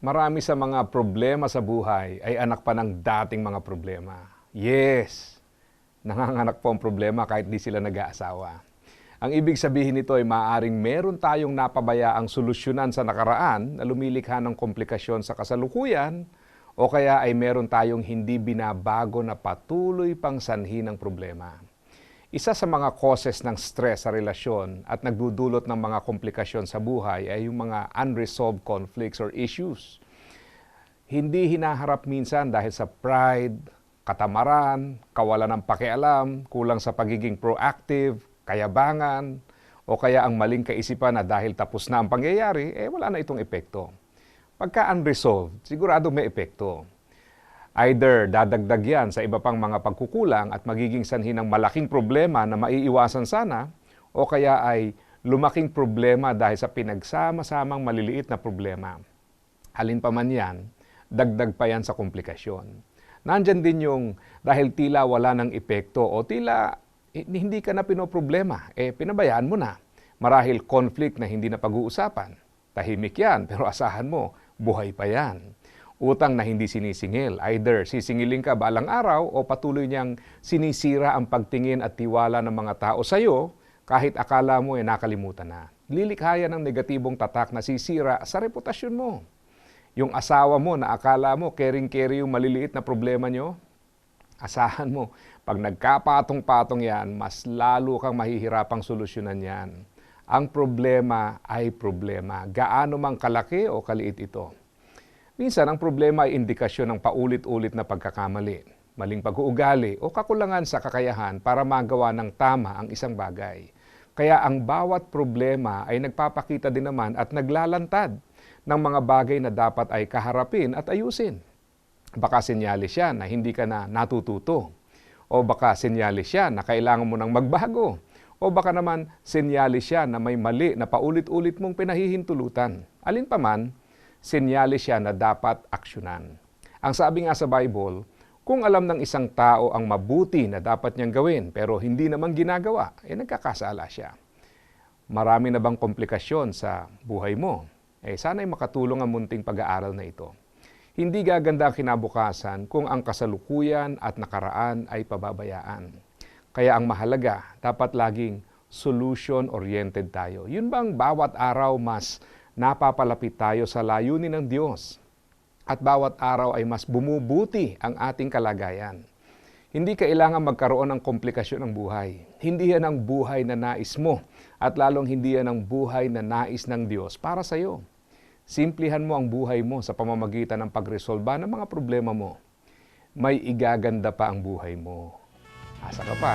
Marami sa mga problema sa buhay ay anak pa ng dating mga problema. Yes, nanganganak po ang problema kahit di sila nag-aasawa. Ang ibig sabihin nito ay maaaring meron tayong napabayaang solusyonan sa nakaraan na lumilikha ng komplikasyon sa kasalukuyan o kaya ay meron tayong hindi binabago na patuloy pang sanhi ng problema. Isa sa mga causes ng stress sa relasyon at nagdudulot ng mga komplikasyon sa buhay ay yung mga unresolved conflicts or issues. Hindi hinaharap minsan dahil sa pride, katamaran, kawalan ng pakialam, kulang sa pagiging proactive, kayabangan, o kaya ang maling kaisipan na dahil tapos na ang pangyayari, eh wala na itong epekto. Pagka unresolved, sigurado may epekto. Either dadagdag yan sa iba pang mga pagkukulang at magiging sanhi ng malaking problema na maiiwasan sana, o kaya ay lumaking problema dahil sa pinagsama-samang maliliit na problema. Halin pa man yan, dagdag pa yan sa komplikasyon. Nandyan din yung dahil tila wala ng epekto o tila eh, hindi ka na pinoproblema, eh pinabayaan mo na. Marahil conflict na hindi na pag-uusapan. Tahimik yan, pero asahan mo, buhay pa yan. Utang na hindi sinisingil. Either sisingilin ka balang araw o patuloy niyang sinisira ang pagtingin at tiwala ng mga tao sa iyo kahit akala mo ay nakalimutan na. Lilikha yan ng negatibong tatak na sisira sa reputasyon mo. Yung asawa mo na akala mo caring-carry yung maliliit na problema nyo, asahan mo, pag nagkapatong-patong yan, mas lalo kang mahihirapang solusyonan yan. Ang problema ay problema. Gaano mang kalaki o kaliit ito. Minsan, ang problema ay indikasyon ng paulit-ulit na pagkakamali, maling pag-uugali o kakulangan sa kakayahan para magawa ng tama ang isang bagay. Kaya ang bawat problema ay nagpapakita din naman at naglalantad ng mga bagay na dapat ay kaharapin at ayusin. Baka senyalis siya na hindi ka na natututo. O baka senyalis siya na kailangan mo nang magbago. O baka naman senyalis siya na may mali na paulit-ulit mong pinahihintulutan. Alin pa man, senyalis siya na dapat aksyonan. Ang sabi nga sa Bible, kung alam ng isang tao ang mabuti na dapat niyang gawin pero hindi naman ginagawa, eh nagkakasala siya. Marami na bang komplikasyon sa buhay mo? Eh sana'y makatulong ang munting pag-aaral na ito. Hindi gaganda ang kinabukasan kung ang kasalukuyan at nakaraan ay pababayaan. Kaya ang mahalaga, dapat laging solution-oriented tayo. Yun bang bawat araw mas napapalapit tayo sa layunin ng Diyos at bawat araw ay mas bumubuti ang ating kalagayan. Hindi kailangan magkaroon ng komplikasyon ng buhay. Hindi yan ang buhay na nais mo at lalong hindi yan ang buhay na nais ng Diyos para sa iyo. Simplihan mo ang buhay mo sa pamamagitan ng pagresolba ng mga problema mo. May igaganda pa ang buhay mo. Asa ka pa.